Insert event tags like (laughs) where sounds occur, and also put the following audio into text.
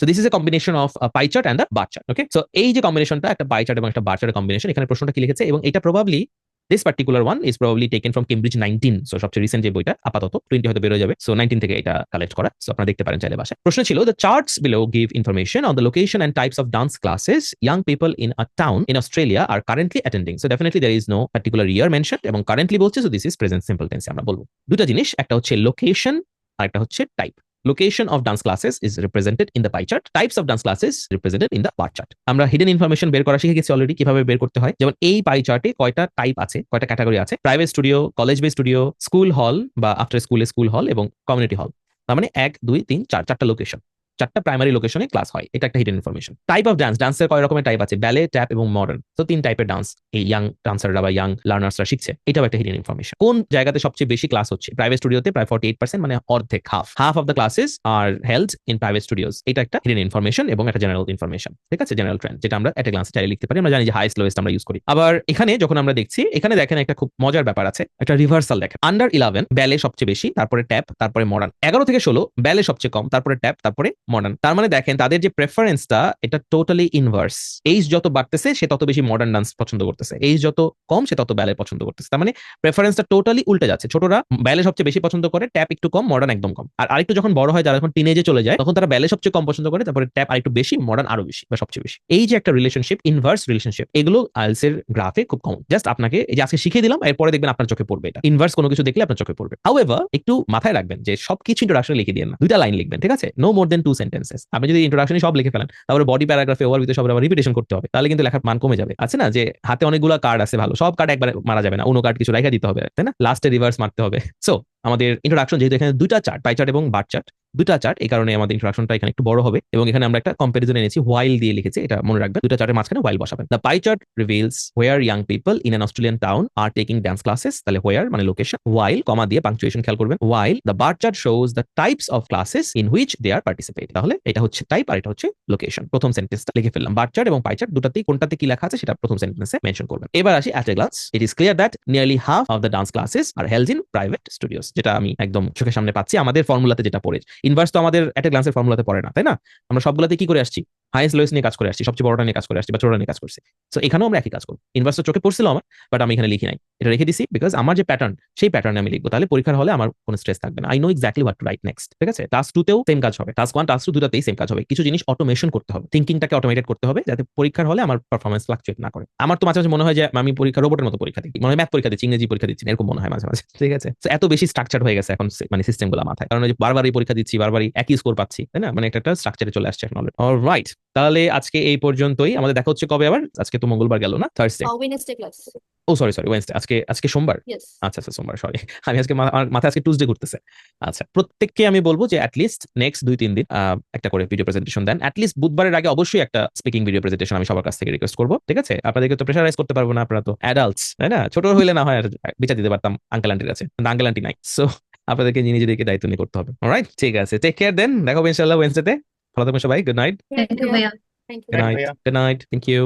So this is a combination of pie chart and the bar chart okay so এই যে কম্বিনেশনটা একটা pie chart এবং একটা বার চার্টের কম্বিনেশন এখানে প্রশ্নটা কি লিখেছে? এবং এটা probably this particular one is probably taken from Cambridge nineteen so সবচেয়ে রিসেন্ট যে বইটা, আপাতত টোয়েন্টি হয়তো বেরোয় যাবে। সো নাইনটিন থেকে এটা কালেক্ট করা। সো আপনারা দেখতে পারেন চাইলে বাসায়। প্রশ্ন ছিল the charts below give information on the location and types of dance classes young people in a town in Australia are currently attending so definitely there is no particular year mention এবং currently বলছে so this is present simple টেন্সে আমরা বলব। দুটা জিনিস, একটা হচ্ছে location আর একটা হচ্ছে type location of dance classes is represented in the pie chart. Types of dance classes represented in the bar chart. আমরা হিডেন ইনফরমেশন বের করা শিখে গেছি অলরেডি কীভাবে বের করতে হয়। যেমন এই পাই চার্টে কয়টা টাইপ আছে, কয়টা ক্যাটাগরি আছে। Private studio college base studio school hall বা আফটার স্কুলে স্কুল হল এবং কমিউনিটি হল তার মানে এক, দুই, তিন, চার, চারটা লোকেশন চারটা প্রাইমারি লোকেশনে ক্লাস হয়। এটা একটা hidden information type of dance ডান্সের কয় রকমের টাইপ আছে? ব্যালে ট্যাপ এবং মডার্ন তো তিন টাইপের ডান্স এই ইয়াং ডান্সাররা বা ইয়াং লার্নার্সরা শিখছে। এটাও একটা হিডেন ইনফরমেশন কোন জায়গাতে সবচেয়ে বেশি ক্লাস হচ্ছে? প্রাইভেট স্টুডিওতে প্রায় ফর্টি এইট পার্সেন্ট মানে অর্ধেক half half of the classes are held in private studios এটা একটা হিডেন ইনফরমেশন এবং একটা জেনারেল ইনফরমেশন ঠিক আছে? জেনারেল ট্রেন্ড যেটা আমরা একটা গ্লান্সে চাইলে লিখতে পারি। আমরা জানি যে হাইস্ট লোয়েস্ট আমরা ইউজ করি। আবার এখানে যখন আমরা দেখছি, এখানে দেখেন একটা খুব মজার ব্যাপার আছে। একটা রিভার্সাল দেখেন। আন্ডার ইলেভেন ব্যালে সবচেয়ে বেশি, তারপরে ট্যাপ তারপরে মডার্ন এগারো থেকে ষোলো ব্যালে সবচেয়ে কম, তারপরে ট্যাপ তারপরে মডার্ন তার মানে দেখেন, তাদের যে প্রেফারেন্সটা এটা টোটালি ইনভার্স এইজ যত বাড়তেছে, সে তত বেশি মডার্ন ডান্স পছন্দ করতেছে। এইজ যত কম, সে তত ব্যালে পছন্দ করতেছে। তার মানে প্রেফারেন্সটা টোটালি উল্টে যাচ্ছে। ছোটরা ব্যালে সবচেয়ে বেশি পছন্দ করে ট্যাপ একটু কম মডার্ন একদম কম। আর আরেকটু যখন বড় হয়, যারা যখন টিনেজে চলে যায়, তখন তারা ব্যালে সবচেয়ে কম পছন্দ করে, তারপরে ট্যাপ আরেকটু বেশি মডার্ন আরও বেশি, বা সবচেয়ে বেশি। এই যে একটা রিলেশনশিপ ইনভার্স রিলেশনশিপ এগুলো আইলস এর গ্রাফে খুব কমন জাস্ট আপনাকে এই যে আজকে শিখিয়ে দিলাম, এরপরে দেখবেন আপনার চোখে পড়বে এটা। ইনভার্স কোনো কিছু দেখলে আপনার চোখে পড়বে। হাউএভার একটু মাথায় রাখবেন যে সবকিছু ইন্ট্রোডাকশন লিখে দিয়ে না। দুইটা লাইন লিখবেন, ঠিক আছে? No more than two sentences আপনি যদি ইন্ট্রোডাকশনে সব লিখে ফেলেন তারপরে বডি প্যারাগ্রাফে ওভার ভিতরে সব আবার রিপিটেশন করতে হবে। তাহলে কিন্তু লেখার মান কমে যাবে। আছে না? যে হাতে অনেকগুলো কার্ড আছে, ভালো। সব কার্ড একবার মারা যাবে না। অন্য কার্ড কিছু রেখে দিতে হবে, তাই না? লাস্টে রিভার্স মারতে হবে। সো আমাদের ইন্ট্রোডাকশন যেহেতু এখানে দুইটা চার্ট পাই চার্ট এবং বার চার্ট দুটা চার্ট এই কারণে আমাদের ইন্ট্রোডাকশনটা এখানে একটু বড় হবে। এবং এখানে আমরা একটা কম্পারিজন এনেছি হোয়াইল দিয়ে লিখেছি, এটা মনে রাখবেন। দুটা চার্টের মাঝখানে হোয়াইল বসাবেন। The pie chart reveals where young people in an Australian town are taking dance classes তাহলে হোয়ার মানে লোকেশন ওয়াইল কমা দিয়ে পাংচুয়েশন খেয়াল করবেন while the bar chart shows the types of classes in which they are participate তাহলে এটা হচ্ছে type আর এটা হচ্ছে লোকেশন প্রথম সেন্টেন্সটা লিখে ফেললাম। বার চার্ট এবং পাই চার্ট দুটাতেই কোনটাতে কি লেখা আছে সেটা প্রথম সেন্টেন্সে মেনশন করবেন। এবার আসি at a glance it is clear that nearly half of the dance classes are held in private studios যেটা আমি একদম চোখের সামনে পাচ্ছি। আমাদের ফর্মুলাতে যেটা পড়ে ইনভার্স তো আমাদের একটা গ্লান্সের ফর্মুলাতে পড়ে না, তাই না? আমরা সবগুলাতে কি করে আসছি? হাইয়েস্ট লোয়েস্ট নিয়ে কাজ করে আসছি, সবচেয়ে বড়টা নিয়ে কাজ করে আসছি বা ছোটটা নিয়ে কাজ করছি। সো এখানেও আমরা একই কাজ করব। ইনভার্স তো চোখে পড়ছিল আমার বাট আমি এখানে লিখি নাই। এটা রেখে দিছি বিকজ আমার যে প্যাটার্ন সেই প্যাটার্নে আমি লিখব। তাহলে পরীক্ষার হলে আমার কোনো স্ট্রেস থাকবে না। I know exactly what to write next ঠিক আছে? টাস্ক টুতেও সেম কাজ হবে। টাস্ক ওয়ান টাস্ক টু দুটাতেই সেম কাজ হবে। কিছু জিনিস অটোমেশন করতে হবে। থিঙ্কিংটাকে অটোমেটেড করতে হবে যাতে পরীক্ষার হলে আমার পারফরমেন্স ফ্লাকচুয়েট না করে। আমার তো মাঝে মাঝে মনে হয় যে আমি পরীক্ষা রোবটের মতো পরীক্ষা দিচ্ছি মনে ম্যাথ পরীক্ষা দিচ্ছি, ইংরেজি পরীক্ষা দিচ্ছি এরকম মনে হয় মাঝে মাঝে, ঠিক আছে? এত বেশি স্ট্রাকচার হয়ে গেছে এখন মানে সিস্টেমগুলো মাথায়। কারণ বারবারই পরীক্ষা দিচ্ছি, বারবারই একই স্কোর পাচ্ছি, তাই না? মানে একটা স্ট্রাকচারে চলে আসছে এখন রাইট তাহলে আজকে এই পর্যন্তই। আমাদের দেখা হচ্ছে কবে আবার? আজকে তো মঙ্গলবার গেল না থার্সডে ও সরি সরি ওয়েনসডে আজকে আজকে সোমবার? আচ্ছা আচ্ছা সোমবার সরি (laughs) আমি আজকে মাথায় আজকে টুসডে ঘুরতেছে। আচ্ছা প্রত্যেককে আমি বলব যে অ্যাটলিস্ট নেক্সট দুই তিন দিন একটা করে ভিডিও প্রেজেন্টেশন দেন। অ্যাটলিস্ট বুধবারের আগে অবশ্যই একটা স্পিকিং ভিডিও প্রেজেন্টেশন আমি সবার কাছ থেকে রিকোয়েস্ট করব ঠিক আছে? আপনাদেরকে তো প্রেশারাইজ করতে পারব না আপনারা তো অ্যাডাল্টস তাই না? ছোট হইলে না হয় আর বিচার দিতে পারতাম আঙ্কেল আন্টির কাছে। আঙ্কেল আন্টি নাই। সো আপনাদেরকে নিজে নিজেদেরকে দায়িত্ব নিয়ে করতে হবে। রাইট ঠিক আছে। টেক কেয়ার দেন দেখো ইনশাল্লাহ ওয়েনসডেতে ভালো থাকবেন সবাই গুড নাইট Thank you, ভাইয়া। Thank you good night good night thank you